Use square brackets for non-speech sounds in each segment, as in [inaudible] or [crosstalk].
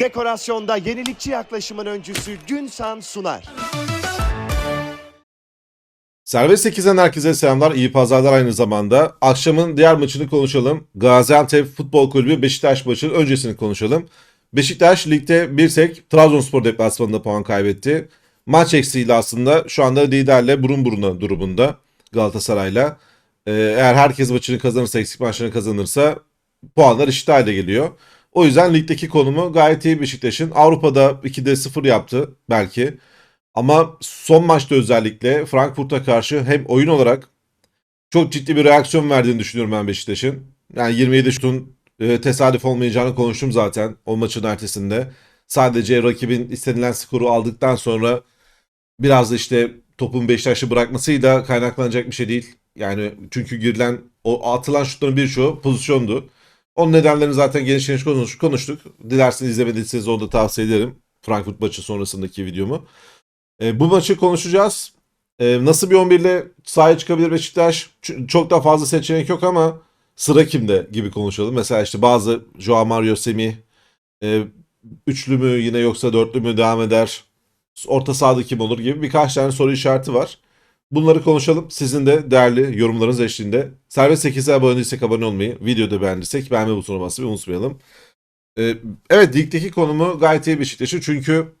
Dekorasyonda yenilikçi yaklaşımın öncüsü Günsan sunar. Serbest 8'den herkese selamlar, iyi pazarlar aynı zamanda. Akşamın diğer maçını konuşalım. Gaziantep Futbol Kulübü Beşiktaş maçının öncesini konuşalım. Beşiktaş ligde bir tek Trabzonspor deplasmanında puan kaybetti. Maç eksiğiyle aslında şu anda liderle burun buruna durumunda Galatasaray'la. Ee, eğer herkes maçını kazanırsa, eksik maçlarını kazanırsa puanlar eşit hale geliyor. O yüzden ligdeki konumu gayet iyi Beşiktaş'ın. Avrupa'da 2'de 0 yaptı belki. Ama son maçta özellikle Frankfurt'a karşı hem oyun olarak çok ciddi bir reaksiyon verdiğini düşünüyorum ben Beşiktaş'ın. Yani 27 şutun e, tesadüf olmayacağını konuştum zaten o maçın ertesinde. Sadece rakibin istenilen skoru aldıktan sonra biraz da işte topun Beşiktaş'ı bırakmasıyla kaynaklanacak bir şey değil. Yani çünkü girilen o atılan şutların birçoğu pozisyondu. Onun nedenlerini zaten geniş geniş konuş- konuştuk. Dilerseniz izlemediyseniz onu da tavsiye ederim. Frankfurt maçı sonrasındaki videomu. E, bu maçı konuşacağız. E, nasıl bir 11 ile sahaya çıkabilir Beşiktaş? Çok da fazla seçenek yok ama sıra kimde gibi konuşalım. Mesela işte bazı Joao Mario Semih e, üçlü mü yine yoksa dörtlü mü devam eder? Orta sahada kim olur gibi birkaç tane soru işareti var. Bunları konuşalım. Sizin de değerli yorumlarınız eşliğinde. Serbest 8'e abone değilsek abone olmayı, videoda beğendiysek beğenme butonuna basmayı unutmayalım. E, evet ligdeki konumu gayet iyi Beşiktaş'ın çünkü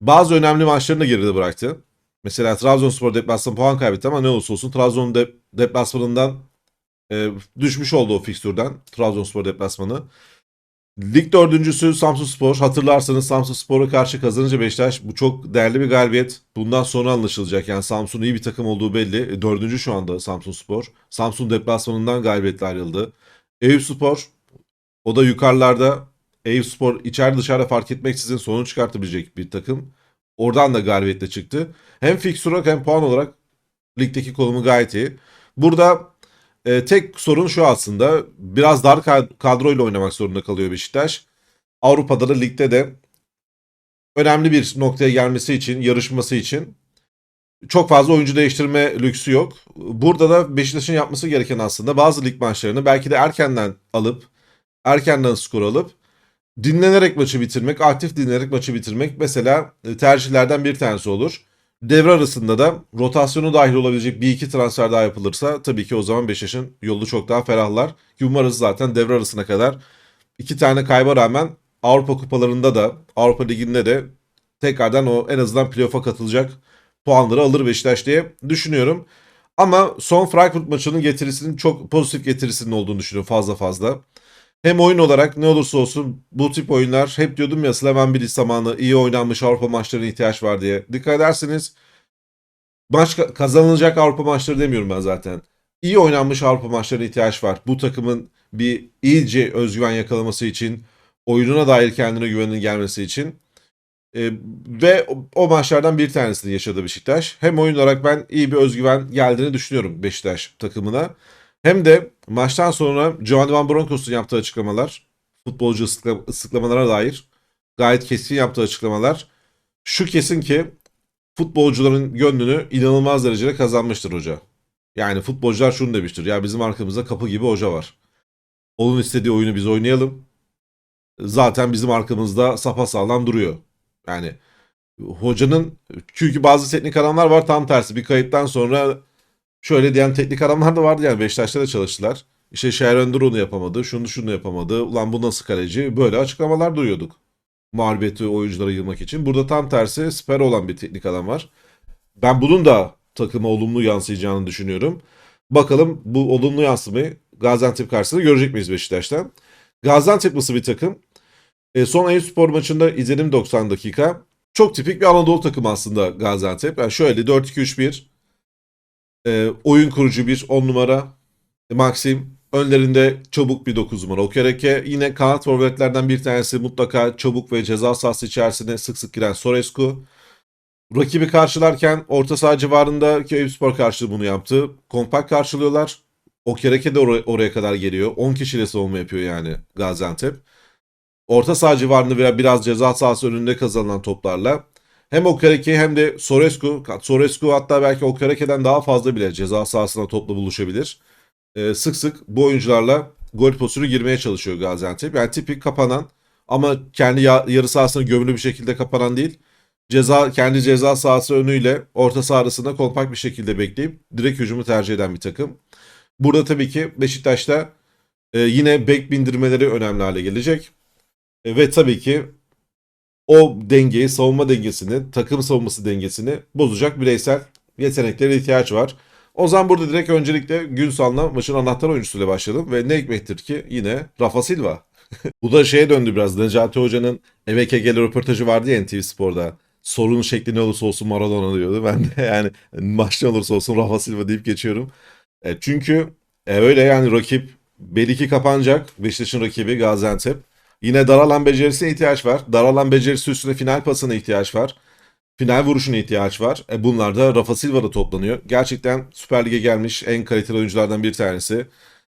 bazı önemli maçlarını geride bıraktı. Mesela Trabzonspor deplasman puan kaybetti ama ne olursa olsun Trabzon de, deplasmanından e, düşmüş oldu o fikstürden. Trabzonspor deplasmanı. Lig dördüncüsü Samsunspor. Hatırlarsanız Samsunspor'a karşı kazanınca Beşiktaş bu çok değerli bir galibiyet. Bundan sonra anlaşılacak. Yani Samsun iyi bir takım olduğu belli. E, Dördüncü şu anda Samsunspor. Samsun deplasmanından galibiyetle ayrıldı. Eyüpspor o da yukarılarda. Eyüpspor içeride dışarıda fark etmeksizin sonuç çıkartabilecek bir takım. Oradan da galibiyetle çıktı. Hem fixture olarak hem puan olarak ligdeki konumu gayet iyi. Burada e, tek sorun şu aslında. Biraz dar kad- kadroyla oynamak zorunda kalıyor Beşiktaş. Avrupa'da da ligde de önemli bir noktaya gelmesi için, yarışması için çok fazla oyuncu değiştirme lüksü yok. Burada da Beşiktaş'ın yapması gereken aslında bazı lig maçlarını belki de erkenden alıp erkenden skor alıp dinlenerek maçı bitirmek, aktif dinlenerek maçı bitirmek mesela tercihlerden bir tanesi olur. Devre arasında da rotasyonu dahil olabilecek bir iki transfer daha yapılırsa tabii ki o zaman Beşiktaş'ın yolu çok daha ferahlar. Ki umarız zaten devre arasına kadar iki tane kayba rağmen Avrupa kupalarında da Avrupa Ligi'nde de tekrardan o en azından playoff'a katılacak puanları alır Beşiktaş diye düşünüyorum. Ama son Frankfurt maçının getirisinin çok pozitif getirisinin olduğunu düşünüyorum fazla fazla. Hem oyun olarak ne olursa olsun bu tip oyunlar hep diyordum ya Sleven Bilic zamanı iyi oynanmış Avrupa maçlarına ihtiyaç var diye. Dikkat ederseniz maç ka- kazanılacak Avrupa maçları demiyorum ben zaten. İyi oynanmış Avrupa maçlarına ihtiyaç var. Bu takımın bir iyice özgüven yakalaması için, oyununa dair kendine güvenin gelmesi için. Ee, ve o, o maçlardan bir tanesini yaşadı Beşiktaş. Hem oyun olarak ben iyi bir özgüven geldiğini düşünüyorum Beşiktaş takımına. Hem de maçtan sonra Giovanni Van Bronckhorst'un yaptığı açıklamalar, futbolcu ıslıkla- ıslıklamalara dair gayet kesin yaptığı açıklamalar. Şu kesin ki futbolcuların gönlünü inanılmaz derecede kazanmıştır hoca. Yani futbolcular şunu demiştir. Ya bizim arkamızda kapı gibi hoca var. Onun istediği oyunu biz oynayalım. Zaten bizim arkamızda sapasağlam duruyor. Yani hocanın çünkü bazı teknik adamlar var tam tersi. Bir kayıptan sonra şöyle diyen teknik adamlar da vardı yani Beşiktaş'ta da çalıştılar. İşte Şehir Önder onu yapamadı, şunu şunu yapamadı. Ulan bu nasıl kaleci? Böyle açıklamalar duyuyorduk. Mağlubiyeti oyunculara yılmak için. Burada tam tersi siper olan bir teknik adam var. Ben bunun da takıma olumlu yansıyacağını düşünüyorum. Bakalım bu olumlu yansımayı Gaziantep karşısında görecek miyiz Beşiktaş'tan? Gaziantep nasıl bir takım? E, son Eyüpspor maçında izledim 90 dakika. Çok tipik bir Anadolu takımı aslında Gaziantep. Yani şöyle 4-2-3-1 e, oyun kurucu bir 10 numara Maxim. Önlerinde çabuk bir 9 numara Okereke. Yine kanat forvetlerden bir tanesi mutlaka çabuk ve ceza sahası içerisine sık sık giren Sorescu. Rakibi karşılarken orta saha civarındaki Eyüpspor karşılığı bunu yaptı. Kompakt karşılıyorlar. Okereke de or- oraya kadar geliyor. 10 kişiyle savunma yapıyor yani Gaziantep. Orta saha civarında biraz ceza sahası önünde kazanılan toplarla hem Okereke hem de Sorescu, Sorescu hatta belki Okereke'den daha fazla bile ceza sahasına topla buluşabilir. Ee, sık sık bu oyuncularla gol pozisyonu girmeye çalışıyor Gaziantep. Yani tipik kapanan Ama kendi ya- yarı sahasına gömülü bir şekilde kapanan değil. Ceza kendi ceza sahası önüyle orta saha arasında kompakt bir şekilde bekleyip direkt hücumu tercih eden bir takım. Burada tabii ki Beşiktaş'ta e, yine bek bindirmeleri önemli hale gelecek. E, ve tabii ki o dengeyi, savunma dengesini, takım savunması dengesini bozacak bireysel yeteneklere ihtiyaç var. O zaman burada direkt öncelikle Günsal'la maçın anahtar oyuncusuyla başladım ve ne hikmettir ki yine Rafa Silva. [laughs] Bu da şeye döndü biraz. Necati Hoca'nın Eve Kegel röportajı vardı ya NTV Spor'da. Sorunun şekli ne olursa olsun Maradona diyordu. Ben de [laughs] yani maç ne olursa olsun Rafa Silva deyip geçiyorum. E, çünkü e, öyle yani rakip belki kapanacak. Beşiktaş'ın rakibi Gaziantep. Yine dar alan becerisine ihtiyaç var. Dar alan becerisi üstüne final pasına ihtiyaç var. Final vuruşuna ihtiyaç var. E bunlar da Rafa Silva'da toplanıyor. Gerçekten Süper Lig'e gelmiş en kaliteli oyunculardan bir tanesi.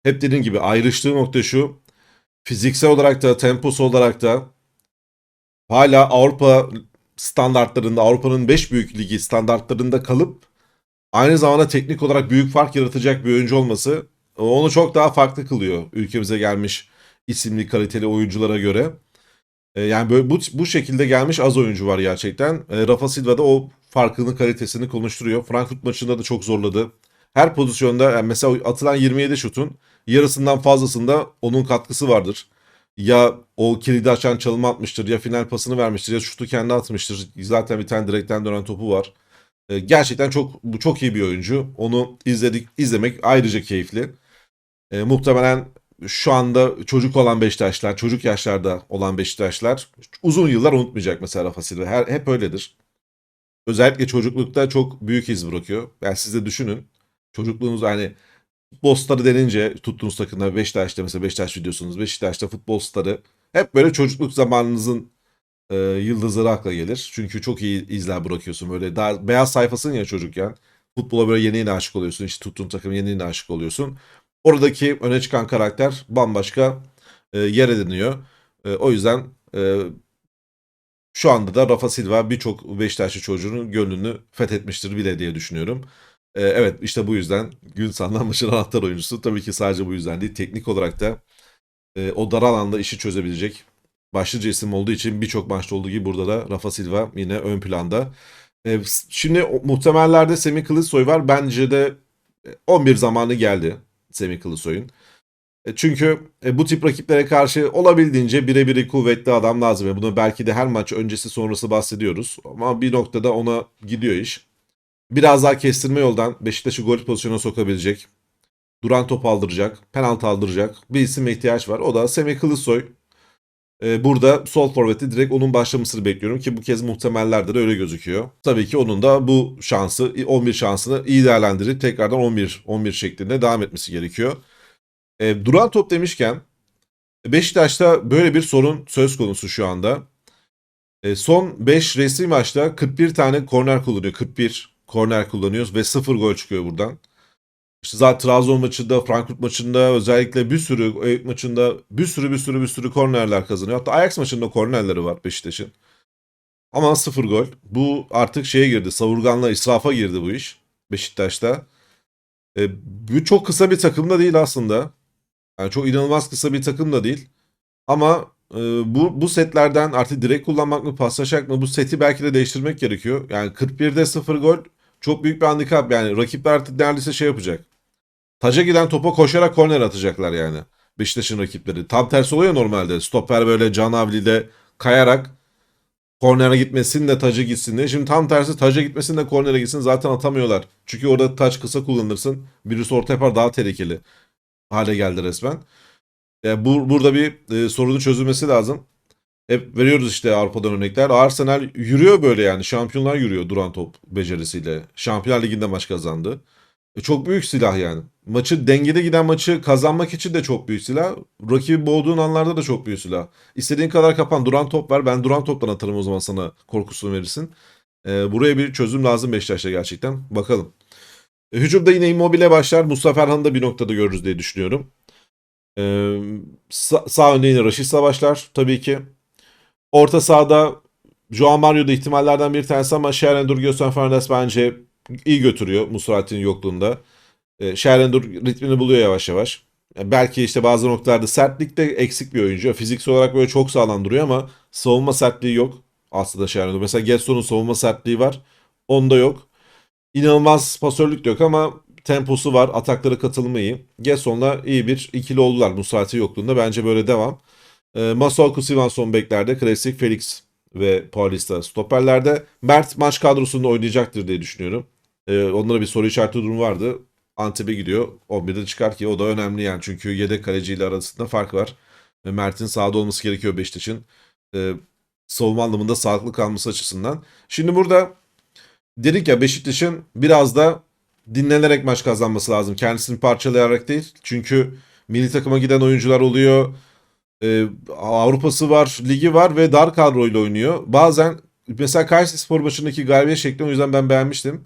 Hep dediğim gibi ayrıştığı nokta şu. Fiziksel olarak da temposu olarak da hala Avrupa standartlarında Avrupa'nın 5 büyük ligi standartlarında kalıp aynı zamanda teknik olarak büyük fark yaratacak bir oyuncu olması onu çok daha farklı kılıyor ülkemize gelmiş isimli kaliteli oyunculara göre. E, Yani böyle bu, bu şekilde gelmiş az oyuncu var gerçekten. E, Rafa Silva da o farkını kalitesini konuşturuyor. Frankfurt maçında da çok zorladı. Her pozisyonda yani mesela atılan 27 şutun yarısından fazlasında onun katkısı vardır. Ya o kilidi açan çalımı atmıştır ya final pasını vermiştir ya şutu kendi atmıştır. Zaten bir tane direkten dönen topu var. E, gerçekten çok bu çok iyi bir oyuncu. Onu izledik izlemek ayrıca keyifli. E, muhtemelen şu anda çocuk olan Beşiktaşlar, çocuk yaşlarda olan Beşiktaşlar uzun yıllar unutmayacak mesela Rafa Silva. Her, hep öyledir. Özellikle çocuklukta çok büyük iz bırakıyor. Yani siz de düşünün. Çocukluğunuz hani futbol starı denince tuttuğunuz takımda Beşiktaş'ta mesela Beşiktaş videosunuz. Beşiktaş'ta futbol starı. Hep böyle çocukluk zamanınızın e, yıldızları akla gelir. Çünkü çok iyi izler bırakıyorsun. Böyle daha beyaz sayfasın ya çocukken. Futbola böyle yeni yeni aşık oluyorsun. İşte tuttuğun takım yeni yeni aşık oluyorsun. Oradaki öne çıkan karakter bambaşka e, yer ediniyor. E, o yüzden e, şu anda da Rafa Silva birçok Beşiktaşlı çocuğunun gönlünü fethetmiştir bile diye düşünüyorum. E, evet işte bu yüzden gün sandan maçın anahtar oyuncusu. Tabii ki sadece bu yüzden değil. Teknik olarak da e, o dar alanda işi çözebilecek başlıca isim olduğu için birçok maçta olduğu gibi burada da Rafa Silva yine ön planda. E, şimdi muhtemellerde Semih Kılıçsoy var. Bence de e, 11 zamanı geldi Semih Kılıçsoy'un. E, Çünkü e, bu tip rakiplere karşı olabildiğince birebiri kuvvetli adam lazım. Ve bunu belki de her maç öncesi sonrası bahsediyoruz. Ama bir noktada ona gidiyor iş. Biraz daha kestirme yoldan Beşiktaş'ı gol pozisyonuna sokabilecek. Duran top aldıracak, penaltı aldıracak bir isime ihtiyaç var. O da Semih Kılıçsoy. E, burada sol forveti direkt onun başlamasını bekliyorum ki bu kez muhtemellerde de öyle gözüküyor. Tabii ki onun da bu şansı 11 şansını iyi değerlendirip tekrardan 11 11 şeklinde devam etmesi gerekiyor. E, duran top demişken Beşiktaş'ta böyle bir sorun söz konusu şu anda. E, son 5 resmi maçta 41 tane korner kullanıyor. 41 korner kullanıyoruz ve 0 gol çıkıyor buradan. İşte zaten Trabzon maçında, Frankfurt maçında özellikle bir sürü Eyüp maçında bir sürü bir sürü bir sürü kornerler kazanıyor. Hatta Ajax maçında kornerleri var Beşiktaş'ın. Ama 0 gol. Bu artık şeye girdi. Savurganla israfa girdi bu iş Beşiktaş'ta. E, bu çok kısa bir takım da değil aslında. Yani çok inanılmaz kısa bir takım da değil. Ama e, bu bu setlerden artık direkt kullanmak mı paslaşacak mı bu seti belki de değiştirmek gerekiyor. Yani 41'de 0 gol çok büyük bir handikap. Yani rakipler artık neredeyse şey yapacak. Taca giden topa koşarak korner atacaklar yani. Beşiktaş'ın rakipleri. Tam tersi oluyor normalde. Stoper böyle canavliyle kayarak kornere gitmesin de taca gitsin diye. Şimdi tam tersi taca gitmesin de kornere gitsin zaten atamıyorlar. Çünkü orada taç kısa kullanırsın. Birisi orta yapar daha tehlikeli hale geldi resmen. Yani bu, burada bir e, sorunun çözülmesi lazım. Hep veriyoruz işte Avrupa'dan örnekler. Arsenal yürüyor böyle yani. Şampiyonlar yürüyor duran top becerisiyle. Şampiyonlar Ligi'nde maç kazandı. E, çok büyük silah yani. Maçı dengede giden maçı kazanmak için de çok büyük silah. Rakibi boğduğun anlarda da çok büyük silah. İstediğin kadar kapan duran top ver. Ben duran toptan atarım o zaman sana korkusunu verirsin. E, buraya bir çözüm lazım Beşiktaş'ta gerçekten. Bakalım. E, hücumda yine Immobile başlar. Mustafa Erhan'ı da bir noktada görürüz diye düşünüyorum. E, sa- sağ önde yine Raşitsa başlar tabii ki. Orta sahada Joao Mario da ihtimallerden bir tanesi ama Şerendur Gökhan Fernandes bence iyi götürüyor Musrati'nin yokluğunda. E, Şerendur ritmini buluyor yavaş yavaş. belki işte bazı noktalarda sertlikte eksik bir oyuncu. Fiziksel olarak böyle çok sağlam duruyor ama savunma sertliği yok. Aslında Şehriyar'da. Mesela Getson'un savunma sertliği var. Onda yok. İnanılmaz pasörlük yok ama temposu var. Ataklara katılımı iyi. Getson'la iyi bir ikili oldular Musati yokluğunda. Bence böyle devam. E, Masuaku Sivanson beklerde. Klasik Felix ve Paulista stoperlerde. Mert maç kadrosunda oynayacaktır diye düşünüyorum. E, onlara bir soru işareti durumu vardı. Antep'e gidiyor. 11'de çıkar ki o da önemli yani. Çünkü yedek kaleciyle arasında fark var. Ve Mert'in sahada olması gerekiyor Beşiktaş'ın. E, savunma anlamında sağlıklı kalması açısından. Şimdi burada dedik ya Beşiktaş'ın biraz da dinlenerek maç kazanması lazım. Kendisini parçalayarak değil. Çünkü milli takıma giden oyuncular oluyor. Ee, Avrupa'sı var, ligi var ve dar kadroyla oynuyor. Bazen mesela Kayseri Spor maçındaki galibiyet şeklini o yüzden ben beğenmiştim.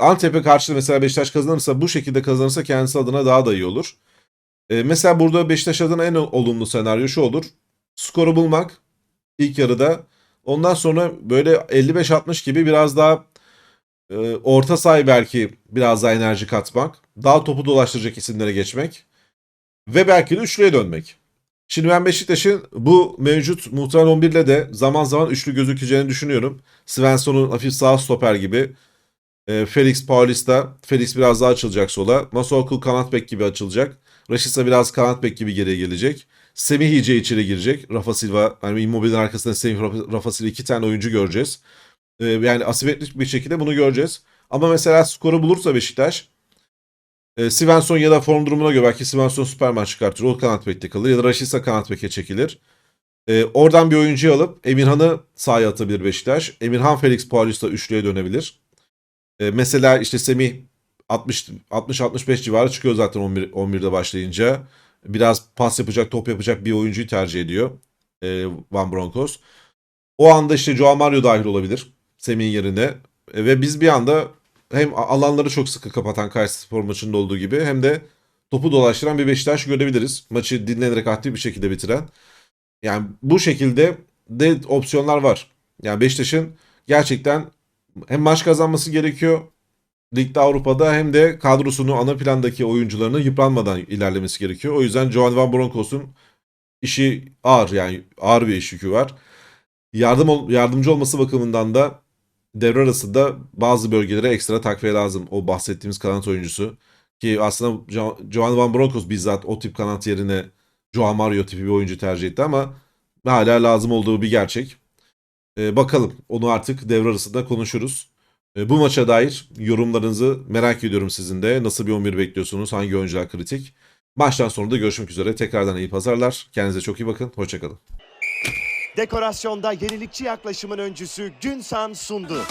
Antep'e karşı mesela Beşiktaş kazanırsa bu şekilde kazanırsa kendisi adına daha da iyi olur. Ee, mesela burada Beşiktaş adına en olumlu senaryo şu olur. Skoru bulmak ilk yarıda. Ondan sonra böyle 55-60 gibi biraz daha e, orta sahayı belki biraz daha enerji katmak. Daha topu dolaştıracak isimlere geçmek. Ve belki de üçlüye dönmek. Şimdi ben Beşiktaş'ın bu mevcut muhtemelen 11 ile de zaman zaman üçlü gözükeceğini düşünüyorum. Svensson'un hafif sağ stoper gibi. E, Felix Paulista. Felix biraz daha açılacak sola. Masuaku kanat bek gibi açılacak. Rashica biraz kanat bek gibi geriye gelecek. Semih iyice içeri girecek. Rafa Silva, yani Immobile'nin arkasında Semih, Rafa, Rafa Silva iki tane oyuncu göreceğiz. E, yani asimetrik bir şekilde bunu göreceğiz. Ama mesela skoru bulursa Beşiktaş e, Svensson ya da form durumuna göre belki Svensson Superman çıkartır. O kanat bekte kalır. Ya da Rashica kanat beke çekilir. E, oradan bir oyuncuyu alıp Emirhan'ı sahaya atabilir Beşiktaş. Emirhan Felix Paulista üçlüye dönebilir. E, mesela işte Semih 60 60-65 civarı çıkıyor zaten 11 11'de başlayınca. Biraz pas yapacak, top yapacak bir oyuncuyu tercih ediyor. E, Van Broncos. O anda işte Joao Mario dahil olabilir Semih'in yerine. E, ve biz bir anda hem alanları çok sıkı kapatan Kayserispor maçında olduğu gibi hem de topu dolaştıran bir Beşiktaş görebiliriz. Maçı dinlenerek aktif bir şekilde bitiren. Yani bu şekilde de opsiyonlar var. Yani Beşiktaş'ın gerçekten hem maç kazanması gerekiyor Ligde Avrupa'da hem de kadrosunu ana plandaki oyuncularını yıpranmadan ilerlemesi gerekiyor. O yüzden Joan Van Bronckhorst'un işi ağır yani ağır bir iş yükü var. Yardım yardımcı olması bakımından da devre arasında bazı bölgelere ekstra takviye lazım. O bahsettiğimiz kanat oyuncusu. Ki aslında Jo- Joan Van Bronckhorst bizzat o tip kanat yerine Joao Mario tipi bir oyuncu tercih etti ama hala lazım olduğu bir gerçek. Ee, bakalım onu artık devre arasında konuşuruz. Ee, bu maça dair yorumlarınızı merak ediyorum sizin de. Nasıl bir 11 bekliyorsunuz? Hangi oyuncular kritik? Maçtan sonra da görüşmek üzere. Tekrardan iyi pazarlar. Kendinize çok iyi bakın. Hoşçakalın. Dekorasyonda yenilikçi yaklaşımın öncüsü Günsan sundu.